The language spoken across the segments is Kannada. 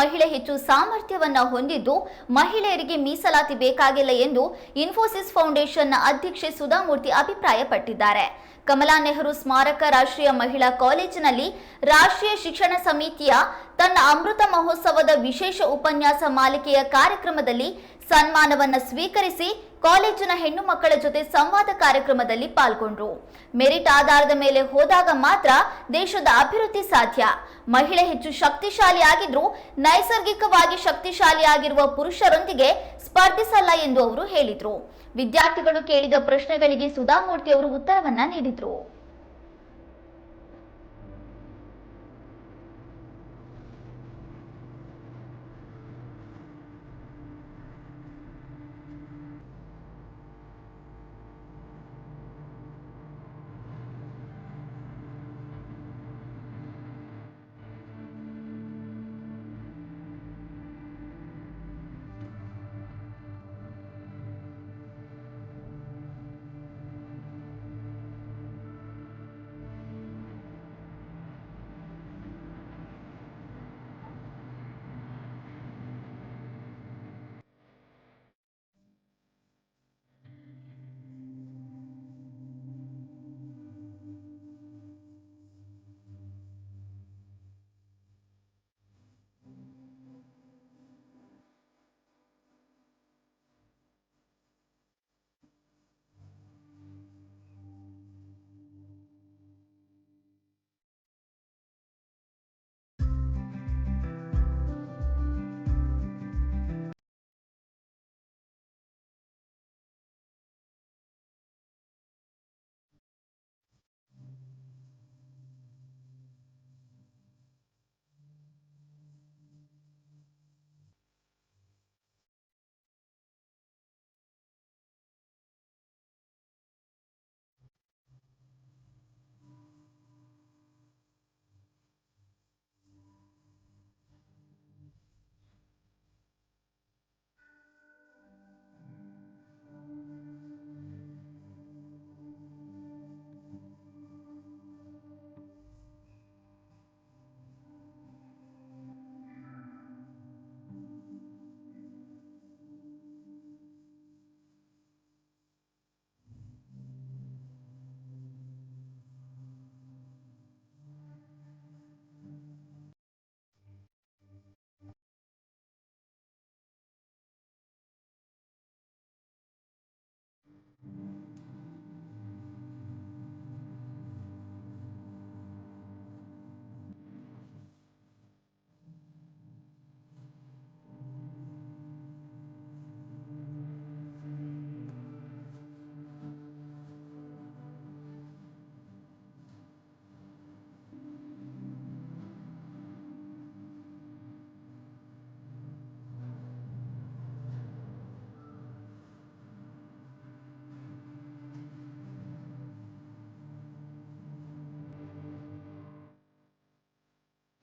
ಮಹಿಳೆ ಹೆಚ್ಚು ಸಾಮರ್ಥ್ಯವನ್ನ ಹೊಂದಿದ್ದು, ಮಹಿಳೆಯರಿಗೆ ಮೀಸಲಾತಿ ಬೇಕಾಗಿಲ್ಲ ಎಂದು ಇನ್ಫೋಸಿಸ್ ಫೌಂಡೇಶನ್ನ ಅಧ್ಯಕ್ಷೆ ಸುಧಾಮೂರ್ತಿ ಅಭಿಪ್ರಾಯಪಟ್ಟಿದ್ದಾರೆ. ಕಮಲಾ ನೆಹರು ಸ್ಮಾರಕ ರಾಷ್ಟ್ರೀಯ ಮಹಿಳಾ ಕಾಲೇಜಿನಲ್ಲಿ ರಾಷ್ಟ್ರೀಯ ಶಿಕ್ಷಣ ಸಮಿತಿಯ ತನ್ನ ಅಮೃತ ಮಹೋತ್ಸವದ ವಿಶೇಷ ಉಪನ್ಯಾಸ ಮಾಲಿಕೆಯ ಕಾರ್ಯಕ್ರಮದಲ್ಲಿ ಸನ್ಮಾನವನ್ನು ಸ್ವೀಕರಿಸಿ ಕಾಲೇಜಿನ ಹೆಣ್ಣು ಮಕ್ಕಳ ಜೊತೆ ಸಂವಾದ ಕಾರ್ಯಕ್ರಮದಲ್ಲಿ ಪಾಲ್ಗೊಂಡ್ರು. ಮೆರಿಟ್ ಆಧಾರದ ಮೇಲೆ ಹೋದಾಗ ಮಾತ್ರ ದೇಶದ ಅಭಿವೃದ್ಧಿ ಸಾಧ್ಯ. ಮಹಿಳೆ ಹೆಚ್ಚು ಶಕ್ತಿಶಾಲಿಯಾಗಿದ್ರೂ ನೈಸರ್ಗಿಕವಾಗಿ ಶಕ್ತಿಶಾಲಿಯಾಗಿರುವ ಪುರುಷರೊಂದಿಗೆ ಸ್ಪರ್ಧಿಸಲ್ಲ ಎಂದು ಅವರು ಹೇಳಿದ್ರು. ವಿದ್ಯಾರ್ಥಿಗಳು ಕೇಳಿದ ಪ್ರಶ್ನೆಗಳಿಗೆ ಸುಧಾಮೂರ್ತಿ ಅವರು ಉತ್ತರವನ್ನ ನೀಡಿದ್ರು.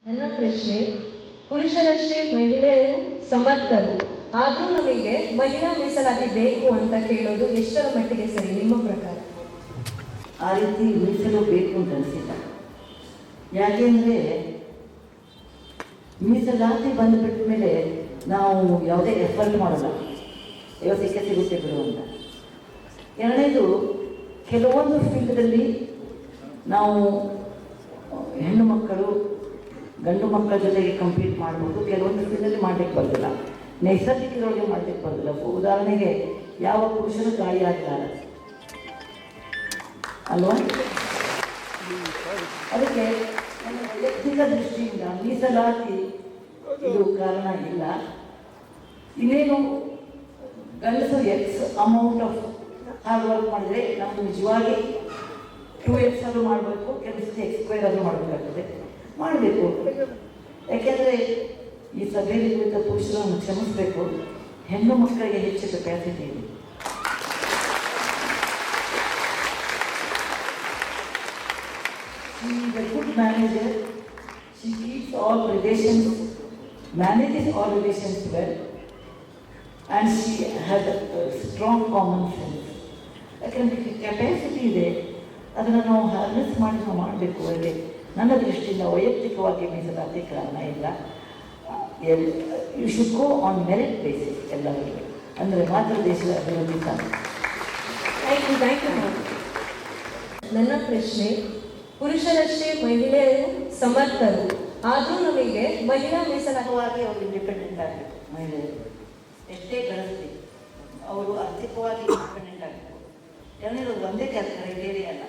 ನನ್ನ ಪ್ರಶ್ನೆ, ಪುರುಷರಷ್ಟೇ ಮಹಿಳೆ ಸಮರ್ಥರು, ಆದರೂ ನಮಗೆ ಮಹಿಳಾ ಮೀಸಲಾತಿ ಬೇಕು ಅಂತ ಕೇಳೋದು ಎಷ್ಟರ ಮಟ್ಟಿಗೆ ಸರಿ? ನಿಮ್ಮ ಪ್ರಕಾರ? ಆ ರೀತಿ ಮೀಸಲು ಬೇಕು ಅಂತ ಅನಿಸಿಲ್ಲ. ಯಾಕೆಂದರೆ ಮೀಸಲಾತಿ ಬಂದುಬಿಟ್ಟ ಮೇಲೆ ನಾವು ಯಾವುದೇ ಎಫರ್ಟ್ ಮಾಡಲ್ಲ. ಕೆಲಸ ಸಿಗುತ್ತೆ ಬಿಡು ಅಂತ. ಎರಡನೇದು, ಕೆಲವೊಂದು ಫೀಲ್ಡ್ದಲ್ಲಿ ನಾವು ಹೆಣ್ಣು ಮಕ್ಕಳು ಗಂಡು ಮಕ್ಕಳ ಜೊತೆಗೆ ಕಂಪೀಟ್ ಮಾಡ್ಬೋದು. ಕೆಲವೊಂದು ಫೀಲ್ಡಲ್ಲಿ ಮಾಡಲಿಕ್ಕೆ ಬರೋದಿಲ್ಲ ನೈಸರ್ಗಿಕದೊಳಗೆ ಮಾಡಲಿಕ್ಕೆ ಬರೋದಿಲ್ಲ ಉದಾಹರಣೆಗೆ ಯಾವ ಪುರುಷರು ತಾಯಿ ಆಗ್ತಾರೆ ಅಲ್ವಾ? ಅದಕ್ಕೆ ನಮ್ಮ ವೈಯಕ್ತಿಕ ದೃಷ್ಟಿಯಿಂದ ಮೀಸಲಾತಿ ಇದು ಕಾರಣ ಇಲ್ಲ. ಇನ್ನೇನು ಗಂಡಸರು x amount of hard work ಮಾಡಿದರೆ ನಮ್ಗೆ ನಿಜವಾಗಿ ಟೂ ಎಕ್ಸ್ ಆದರೂ ಮಾಡಬೇಕು, ಕೆಲಸಕ್ಕೆ ಎಕ್ಸ್ ಸ್ಕ್ವೇರ್ ಆದರೂ ಮಾಡಬೇಕಾಗ್ತದೆ. ಮಾಡಬೇಕು ಯಾಕೆಂದರೆ ಈ ಸಭೆಯಲ್ಲಿ ಕುಳಿತ ಪುರುಷರನ್ನು ಕ್ಷಮಿಸಬೇಕು ಹೆಣ್ಣು ಮಕ್ಕಳಿಗೆ ಹೆಚ್ಚು ಕೆಪಾಸಿಟಿ ಇದೆ She is a good manager. She keeps all relations, manages all relations well, and she has a, a strong common sense. ಯಾಕಂದರೆ ಕೆಪಾಸಿಟಿ ಇದೆ ಅದನ್ನು ನಾವು ಹಾರ್ನೆಸ್ ಮಾಡಿ ನಾವು ಮಾಡಬೇಕು ಅಲ್ಲಿ ನನ್ನ ದೃಷ್ಟಿಯಿಂದ ವೈಯಕ್ತಿಕವಾಗಿ ಮೀಸಲಾತಿ ಕಾರಣ ಇಲ್ಲ. All you should go on merit basis ಎಲ್ಲರಿಗೂ. ಅಂದರೆ ಮಾತ್ರ ದೇಶದ ಅಭಿವೃದ್ಧಿ ಕಾಣ ಥ್ಯಾಂಕ್ ಯು ಥ್ಯಾಂಕ್ ಯು ನನ್ನ ಪ್ರಶ್ನೆ ಪುರುಷರಷ್ಟೇ ಮಹಿಳೆಯರು ಸಮರ್ಥರು ಆದರೂ ನಮಗೆ ಮಹಿಳಾ ಮೀಸಲಾತಿ ಆರ್ಥಿಕವಾಗಿ ಅವರು ಇಂಡಿಪೆಂಡೆಂಟ್ ಆಗಬೇಕು ಮಹಿಳೆಯರು. ಎಷ್ಟೇ ಗಳಿಸ್ಲಿ ಅವರು ಆರ್ಥಿಕವಾಗಿ ಇಂಡಿಪೆಂಡೆಂಟ್ ಆಗಬೇಕು ಎರಡನೇದು ಒಂದೇ ಕೆಲಸ ಕ್ರೈಟೇರಿಯ ಅಲ್ಲ.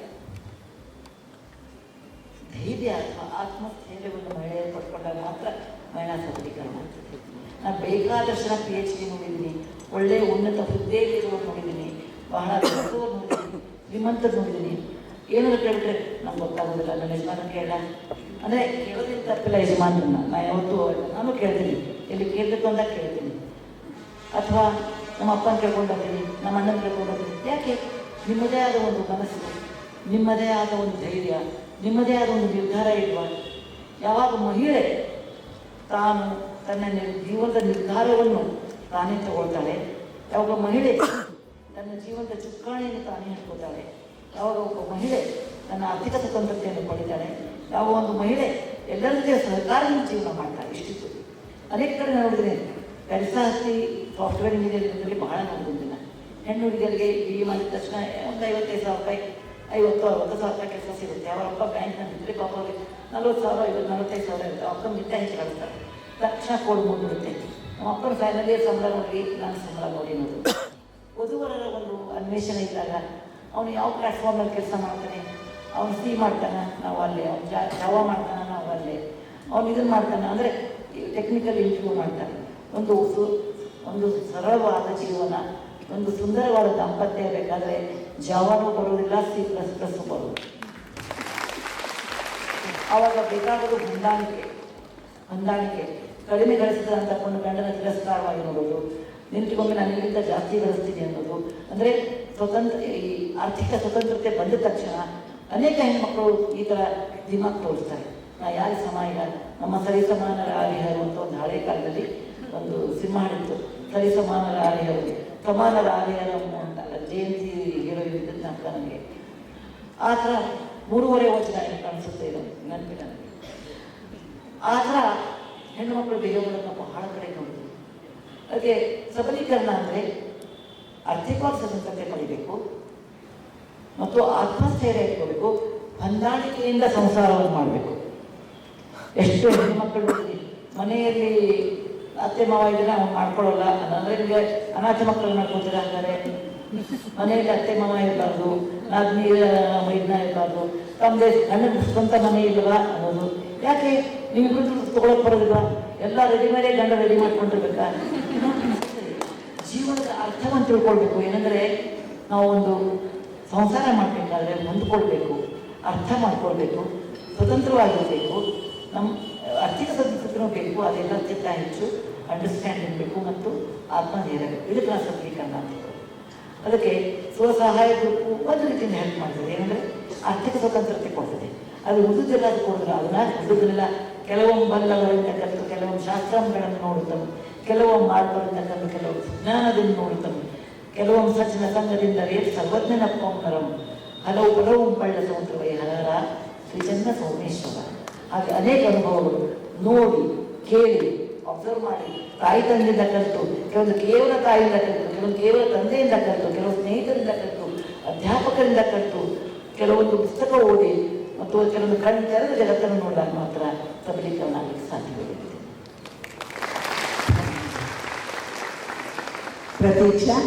ಧೈರ್ಯ ಅಥವಾ ಆತ್ಮಸ್ಥೈರ್ಯವನ್ನು ಮಹಿಳೆಯರು ಪಡ್ಕೊಂಡಾಗ ಮಾತ್ರ ಮಹಿಳಾ ಸಬಲೀಕರಣ ನಾನು ಬೇಕಾದಷ್ಟು ಪಿ ಎಚ್ ಡಿ ನೋಡಿದ್ದೀನಿ ಒಳ್ಳೆಯ ಉನ್ನತ ಹುದ್ದೆಯಲ್ಲಿರುವವರು ನೋಡಿದ್ದೀನಿ ಬಹಳ ದೊಡ್ಡವರು ನೋಡಿದ್ದೀನಿ ಶ್ರೀಮಂತರು ನೋಡಿದ್ದೀನಿ ಏನಾದ್ರು ಕೇಳಿದ್ರೆ ನಮ್ಗೆ ಗೊತ್ತಾಗೋದಿಲ್ಲ. ನನ್ನ ಯಜಮಾನ ಕೇಳ ಅಂದರೆ ಕೇಳೋದಿಲ್ಲ ತಪ್ಪಿಲ್ಲ ಯಜಮಾನರನ್ನ. ನಾನು ಯಾವತ್ತೂ ನಾನು ಕೇಳ್ತೀನಿ. ಎಲ್ಲಿ ಕೇಳಬೇಕು ಅಂತ ಕೇಳ್ತೀನಿ. ಅಥವಾ ನಮ್ಮ ಅಪ್ಪನ ಕೇಳ್ಕೊಂಡು ನಮ್ಮ ಅಣ್ಣನ ಕೇಳ್ಕೊಂಡು ಹೋಗ್ತೀನಿ. ಯಾಕೆ? ನಿಮ್ಮದೇ ಆದ ಒಂದು ಮನಸ್ಸು, ನಿಮ್ಮದೇ ಆದ ಒಂದು ಧೈರ್ಯ ನಿಮ್ಮದೇ ಆದ ಒಂದು ನಿರ್ಧಾರ ಇಲ್ವಾ ಯಾವಾಗ ಮಹಿಳೆ ತಾನು ತನ್ನ ಜೀವನದ ನಿರ್ಧಾರವನ್ನು ತಾನೇ ತಗೊಳ್ತಾಳೆ, ಯಾವಾಗ ಮಹಿಳೆ ತನ್ನ ಜೀವನದ ಚುಕ್ಕಾಣಿಯನ್ನು ತಾನೇ ಹಿಡ್ಕೊತಾಳೆ ಯಾವಾಗ ಒಬ್ಬ ಮಹಿಳೆ ತನ್ನ ಆರ್ಥಿಕ ಸ್ವತಂತ್ರತೆಯನ್ನು ಪಡಿತಾಳೆ ಯಾವಾಗ ಒಂದು ಮಹಿಳೆ ಎಲ್ಲರ ಜೊತೆ ಸಹಕಾರದಿಂದ ಜೀವನ ಮಾಡ್ತಾಳೆ, ಇಷ್ಟಿತ್ತು. ಅನೇಕ ಕಡೆ ನೋಡಿದ್ರೆ ಕೆಲಸ ಹತ್ತಿ ಸಾಫ್ಟ್ವೇರ್ ಇಂಜಿನಿಯರಿಂಗ್ನಲ್ಲಿ ಬಹಳ ನೋಡಿದ್ದೀನಿ. ಹೆಣ್ಣು ಹುಡುಗರಿಗೆ ಬಿ ಎ ಮಾಡಿದ ತಕ್ಷಣ ಒಂದು ಐವತ್ತೈದು ಸಾವಿರ ರೂಪಾಯಿ ಐವತ್ತು ಅರವತ್ತು ಸಾವಿರ ಕೆಲಸ ಸಿಗುತ್ತೆ ಅವರ ಅಪ್ಪ ಬ್ಯಾಂಕ್ನಲ್ಲಿ ಇದ್ದರೆ ಪಾಪ ನಲ್ವತ್ತು ಸಾವಿರ ಐವತ್ತು ನಲವತ್ತೈದು ಸಾವಿರ ಇರುತ್ತೆ ಅಪ್ಪನ ಮಿತ್ತ ಹೆಚ್ಚು ಕಳಿಸ್ತಾರೆ ತಕ್ಷಣ ಕೋಡ್ ಮೂಡ್ಬಿಡುತ್ತೆ ನಮ್ಮ ಅಪ್ಪನ ಇಯರ್ ಸಂಬಳ ನೋಡಿ ನಾನು ಸಂಬಳ ನೋಡಿ ನೋಡು ವಧುವರರ ಒಂದು ಅನ್ವೇಷಣೆ ಇದ್ದಾಗ ಅವನು ಯಾವ ಪ್ಲ್ಯಾಟ್ಫಾರ್ಮಲ್ಲಿ ಕೆಲಸ ಮಾಡ್ತಾನೆ ಅವನು ಸಿ ಮಾಡ್ತಾನೆ ನಾವು ಅಲ್ಲೇ ಅವ್ನು ಜಾ ಜಾವ ಮಾಡ್ತಾನೆ ನಾವು ಅಲ್ಲೇ ಅವ್ನು ಇದನ್ನು ಮಾಡ್ತಾನೆ ಅಂದರೆ ಟೆಕ್ನಿಕಲ್ ಇಂಪ್ರೂವ್ ಮಾಡ್ತಾನೆ ಒಂದು ಒಂದು ಸರಳವಾದ ಜೀವನ ಒಂದು ಸುಂದರವಾದ ದಾಂಪತ್ಯ ಇರಬೇಕಾದ್ರೆ ಜವಾಬು ಬರೋದಿಲ್ಲ ಸಿ ಪ್ಲಸ್ ಪ್ಲಸ್ ಬರೋದು ಅವಾಗ ಬೇಕಾಗೋದು ಹೊಂದಾಣಿಕೆ. ಹೊಂದಾಣಿಕೆ. ಕಡಿಮೆ ಗಳಿಸಿದ ತಕೊಂಡು ಗಂಡನ ತಿರಸ್ಕಾರವಾಗಿ ನೋಡೋದು ನಿಂತುಕೊಂಡು ನಾನು ಇಲ್ಲಿಂದ ಜಾಸ್ತಿ ಗಳಿಸ್ತೀನಿ ಅನ್ನೋದು. ಅಂದರೆ ಸ್ವತಂತ್ರ, ಈ ಆರ್ಥಿಕ ಸ್ವತಂತ್ರತೆ ಬಂದ ತಕ್ಷಣ ಅನೇಕ ಹೆಣ್ಮಕ್ಳು ಈ ಥರ ದಿಮಾಗ್ ತೋರಿಸ್ತಾರೆ. ನಾ ಯಾರು ಸಮ ಇಲ್ಲ. ನಮ್ಮ ಸರಿಸಮಾನರ ಆರಿಹರು ಅಂತ ಒಂದು ಹಳೆ ಕಾಲದಲ್ಲಿ ಒಂದು ಸಿನಿಮಾ ಸರಿ ಸಮಾನರ ಆರಿಹರು ಪ್ರಮಾಣದ ಆಲಯನಮು ಅಂತ ಜಯಂತಿ ಹೇಳೋ ಇದ್ದಿದ್ದು ಅಂತ ನನಗೆ. ಆ ಥರ ಮೂರುವರೆ ವಚನ ಕಾಣಿಸುತ್ತೆ ಇದು ನನಗೆ ಆ ಥರ ಹೆಣ್ಣುಮಕ್ಕಳು ದೇವರನ್ನು ಬಹಳ ಕಡೆ ನೋಡಿದ್ರು. ಅದಕ್ಕೆ ಸಬಲೀಕರಣ ಅಂದರೆ ಆರ್ಥಿಕವಾಗಿ ಸ್ವತಂತ್ರತೆ ಪಡಿಬೇಕು ಮತ್ತು ಆತ್ಮಸ್ಥೈರ್ಯ ಇಟ್ಕೋಬೇಕು, ಹೊಂದಾಣಿಕೆಯಿಂದ ಸಂಸಾರವನ್ನು ಮಾಡಬೇಕು. ಎಷ್ಟು ಹೆಣ್ಣುಮಕ್ಕಳು ಮನೆಯಲ್ಲಿ ಅತ್ತೆ ಮಾವ ಇದ್ರೆ ಅವ್ನು ಮಾಡ್ಕೊಳ್ಳಲ್ಲ ಅಂದ್ರೆ ನಿಮಗೆ ಅನಾಥ ಮಕ್ಕಳನ್ನ ಮಾಡ್ಕೊತೀರಾ ಅಂದರೆ ಮನೆಯಲ್ಲಿ ಅತ್ತೆ ಮಾವ ಇರಬಾರ್ದು ನಾದ್ನಿ ಇದನ್ನ ಇರಬಾರ್ದು. ತಮ್ಮದೇ ಗಂಡನ ಸ್ವಂತ ಮನೆ ಇಲ್ವಾ ಅನ್ನೋದು. ಯಾಕೆ? ನೀವು ತಗೊಳಕ್ ಬರೋದಿಲ್ಲ ಎಲ್ಲ ರೆಡಿಮೇಡೇ ಗಂಡ ರೆಡಿ ಮಾಡ್ಕೊಂಡಿರ್ಬೇಕಾ? ಜೀವನದ ಅರ್ಥವನ್ನು ತಿಳ್ಕೊಳ್ಬೇಕು. ಏನಂದ್ರೆ ನಾವು ಒಂದು ಸಂಸಾರ ಮಾಡ್ಬೇಕಾದ್ರೆ ಹೊಂದ್ಕೊಳ್ಬೇಕು, ಅರ್ಥ ಮಾಡ್ಕೊಳ್ಬೇಕು, ಸ್ವತಂತ್ರವಾಗಿರಬೇಕು. ನಮ್ಮ ಆರ್ಥಿಕ ಸ್ವತಂತ್ರತೆನೂ ಬೇಕು ಅದೆಲ್ಲಕ್ಕಿಂತ ಹೆಚ್ಚು ಅಂಡರ್ಸ್ಟ್ಯಾಂಡಿಂಗ್ ಇರಬೇಕು ಮತ್ತು ಆತ್ಮನಿರಬೇಕು. ಇದು ಕ್ಲಾಸ್ ಸಬಲೀಕರಣ ಅಂತ. ಅದಕ್ಕೆ ಸ್ವಸಹಾಯ ಗುಂಪು ಒಂದು ರೀತಿಯಿಂದ ಹೆಲ್ಪ್ ಮಾಡ್ತದೆ ಏನಂದರೆ ಆರ್ಥಿಕ ಸ್ವತಂತ್ರತೆ ಕೊಡ್ತದೆ. ಅದು ಉಳಿದೆಲ್ಲ ಅದು ಕೊಡಿದ್ರೆ ಅದನ್ನ ಉಳಿದೆಲ್ಲ ಕೆಲವೊಮ್ಮೆ ಬಲ್ಲವರಿಂದ ಕಲಿತು ಕೆಲವೊಂದು ಶಾಸ್ತ್ರಗಳನ್ನು ನೋಡುತ್ತವೆ. ಕೆಲವೊಮ್ಮೆ ಮಾಡ್ಬರ್ತಕ್ಕಂಥ ಕೆಲವು ಜ್ಞಾನದಿಂದ ನೋಡುತ್ತವೆ. ಕೆಲವೊಮ್ಮೆ ಸಚಿನ ಸಂಘದಿಂದ ರೇಟ್ ಸರ್ವಜ್ಞನಪ್ಪರಂ ಹಲವು ಹಲವು ಬಳ್ಳ ಸಮುದ್ರವೈ ಹರರ ಶ್ರೀಚಂದ್ರ ಸೋಮೇಶ್ವರ ಹಾಗೆ ಅನೇಕ ಅನುಭವಗಳು. ನೋಡಿ, ಕೇಳಿ ಅಬ್ಸರ್ವ್ ಮಾಡಿ. ತಾಯಿ ತಂದೆಯಿಂದ ಕಲಿತು, ಕೆಲವೊಂದು ಕೇವಲ ತಾಯಿಯಿಂದ ಕಲಿತು, ಕೆಲವೊಂದು ಕೇವಲ ತಂದೆಯಿಂದ ಕಲಿತು ಕೆಲವು ಸ್ನೇಹಿತರಿಂದ ಕಲಿತು, ಅಧ್ಯಾಪಕರಿಂದ ಕಲಿತು, ಕೆಲವೊಂದು ಪುಸ್ತಕ ಓದಿ ಮತ್ತು ಕೆಲವೊಂದು ಕಣ್ಣು ತೆರೆದ ಜಗತ್ತನ್ನು ನೋಡಲು ಮಾತ್ರ ಸಬಲೀಕರಣ ಆಗಲಿಕ್ಕೆ ಸಾಧ್ಯವಿದೆ. ಪ್ರತೀಕ್ಷಾ.